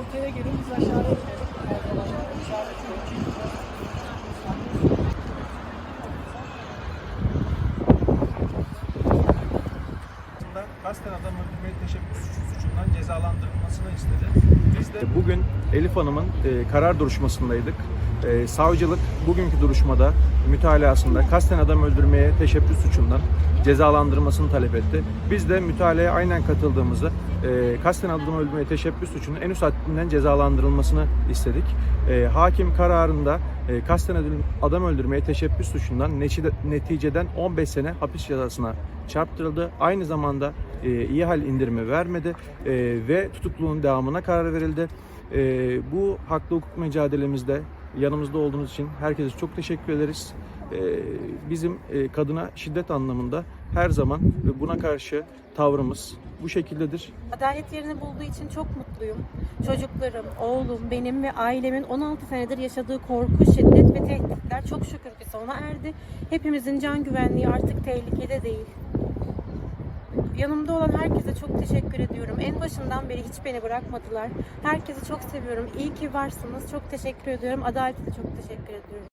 ortaya gelin biz aşağıya cezalandırılmasını istedi. Biz de bugün Elif Hanım'ın e, karar duruşmasındaydık. E, savcılık bugünkü duruşmada mütalasında kasten adam öldürmeye teşebbüs suçundan cezalandırılmasını talep etti. Biz de mütalaya aynen katıldığımızda e, kasten adam öldürmeye teşebbüs suçunun en üst haddinden cezalandırılmasını istedik. E, hakim kararında e, kasten adam öldürmeye teşebbüs suçundan neticeden 15 sene hapis cezasına çarptırıldı. Aynı zamanda e, iyi hal indirimi vermedi e, ve tutukluluğun devamına karar verildi. E, bu haklı hukuk mücadelemizde yanımızda olduğunuz için herkese çok teşekkür ederiz. E, bizim e, kadına şiddet anlamında her zaman buna karşı tavrımız bu şekildedir. Adalet yerini bulduğu için çok mutluyum. Çocuklarım, oğlum, benim ve ailemin 16 senedir yaşadığı korku, şiddet ve tehditler çok şükür ki sona erdi. Hepimizin can güvenliği artık tehlikede değil. Yanımda olan herkese çok teşekkür ediyorum. En başından beri hiç beni bırakmadılar. Herkesi çok seviyorum. İyi ki varsınız. Çok teşekkür ediyorum. Adalete de çok teşekkür ediyorum.